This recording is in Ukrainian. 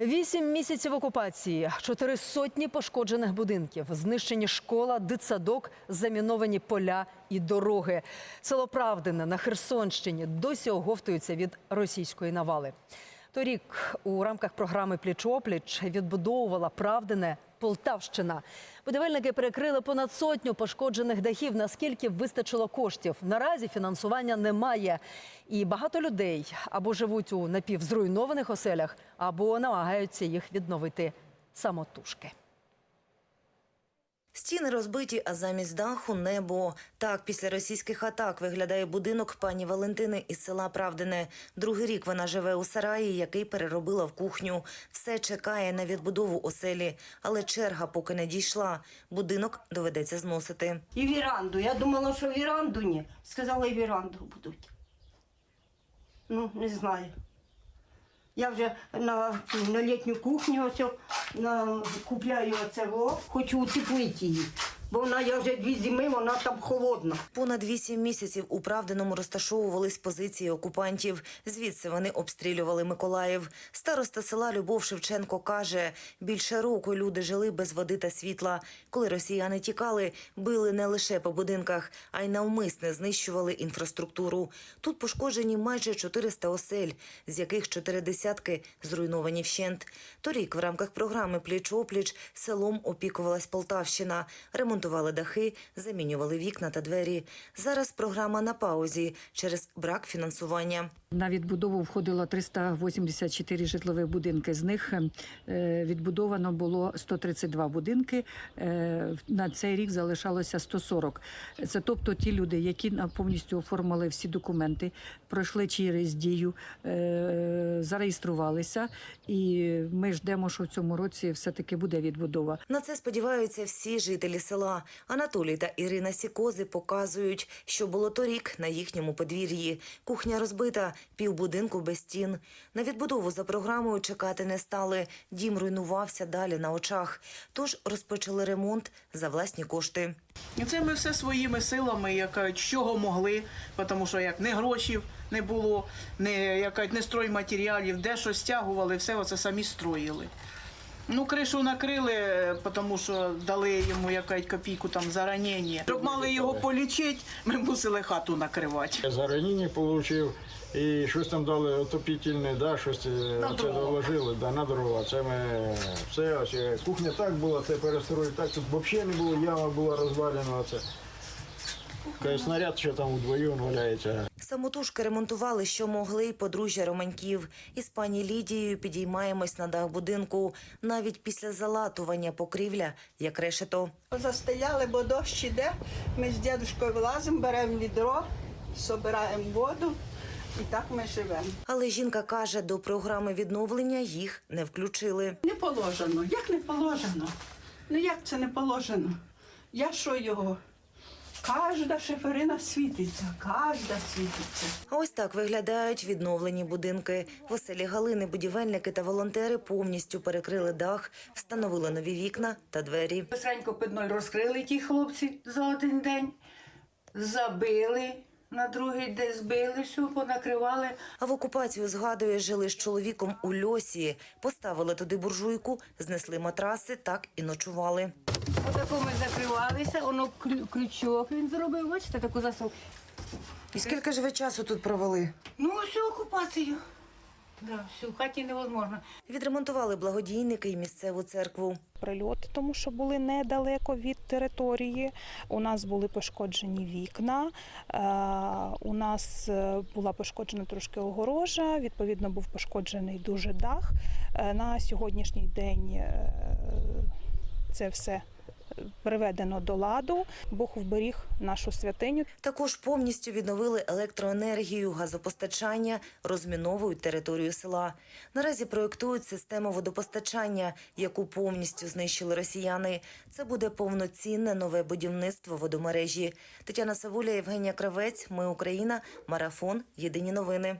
Вісім місяців окупації, чотири сотні пошкоджених будинків, знищені школа, дитсадок, заміновані поля і дороги. Село Правдине на Херсонщині досі оговтуються від російської навали. Торік у рамках програми Пліч-опліч відбудовувала Правдине Полтавщина. Будівельники перекрили понад сотню пошкоджених дахів. Наскільки вистачило коштів? Наразі фінансування немає. І багато людей або живуть у напівзруйнованих оселях, або намагаються їх відновити самотужки. Стіни розбиті, а замість даху небо. Так, після російських атак виглядає будинок пані Валентини із села Правдине. Другий рік вона живе у сараї, який переробила в кухню. Все чекає на відбудову оселі, але черга поки не дійшла. Будинок доведеться зносити. І віранду. Я думала, що віранду ні. Сказали, і віранду будуть. Ну, не знаю. Я вже на, на літню кухню оце, на, купляю оце о, хочу утеплити її. Бо вона я вже дві зими, вона там холодна. Понад вісім місяців у Правдиному розташовувались позиції окупантів. Звідси вони обстрілювали Миколаїв. Староста села Любов Шевченко каже, більше року люди жили без води та світла. Коли росіяни тікали, били не лише по будинках, а й навмисне знищували інфраструктуру. Тут пошкоджені майже 400 осель, з яких чотири десятки зруйновані вщент. Торік в рамках програми Пліч-опліч селом опікувалась Полтавщина. Ремонтували дахи, замінювали вікна та двері. Зараз програма на паузі через брак фінансування. На відбудову входило 384 житлові будинки. З них е, відбудовано було 132 будинки. Е, На цей рік залишалося 140. Це тобто ті люди, які повністю оформили всі документи, пройшли через дію, е, зареєструвалися, і ми ждемо, що в цьому році все-таки буде відбудова. На це сподіваються всі жителі села. Анатолій та Ірина Сікози показують, що було торік на їхньому подвір'ї. Кухня розбита, півбудинку без стін. На відбудову за програмою чекати не стали. Дім руйнувався далі на очах. Тож розпочали ремонт за власні кошти. Це ми все своїми силами, як чого могли, тому що як не грошів не було, не, як не стройматеріалів, де що стягували, все оце самі строїли. Ну, кришу накрили, тому що дали йому як кажуть, копійку там за ранення. Щоб мали його полічити, ми мусили хату накривати. Я за ранення отримав, і щось там дали отопітельне, да, щось е, На оце доложили, да, на дрова. Це ми все, ось, е, кухня так була, це перестроїли так, тут взагалі не було, яма була розвалена. Каже, Снаряд ще там удвоєм валяється. Самотужки ремонтували, що могли й подружжя Романьків. Із пані Лідією підіймаємось на дах будинку. Навіть після залатування покрівля, як решето. Застояли, бо дощ іде. Ми з дідушкою вилазимо, беремо відро, собираємо воду і так ми живемо. Але жінка каже, до програми відновлення їх не включили. Не положено. Як не положено? Ну як це не положено? Я що його? Кожна шиферина світиться, кожна світиться. А ось так виглядають відновлені будинки. В оселі Галини будівельники та волонтери повністю перекрили дах, встановили нові вікна та двері. Быстренько під ноль розкрили ті хлопці за один день, забили, на другий день збили, все, понакривали. А в окупацію згадує, жили з чоловіком у льосі. Поставили туди буржуйку, знесли матраси, так і ночували. Отако ми закривалися, воно клю- крючок він зробив, бачите, таку засов. І скільки ж ви часу тут провели? Ну, всю окупацію. Да, всю, в хаті невозможно. Відремонтували благодійники і місцеву церкву. прильоти, тому що були недалеко від території. У нас були пошкоджені вікна. е, У нас е, була пошкоджена трошки огорожа. Відповідно, був пошкоджений дуже дах. Е, На сьогоднішній день е, це все приведено до ладу. Бог вберіг нашу святиню. Також повністю відновили електроенергію, газопостачання, розміновують територію села. Наразі проєктують систему водопостачання, яку повністю знищили росіяни. Це буде повноцінне нове будівництво водомережі. Тетяна Савуля, Євгенія Кравець. Ми Україна. Марафон. Єдині новини.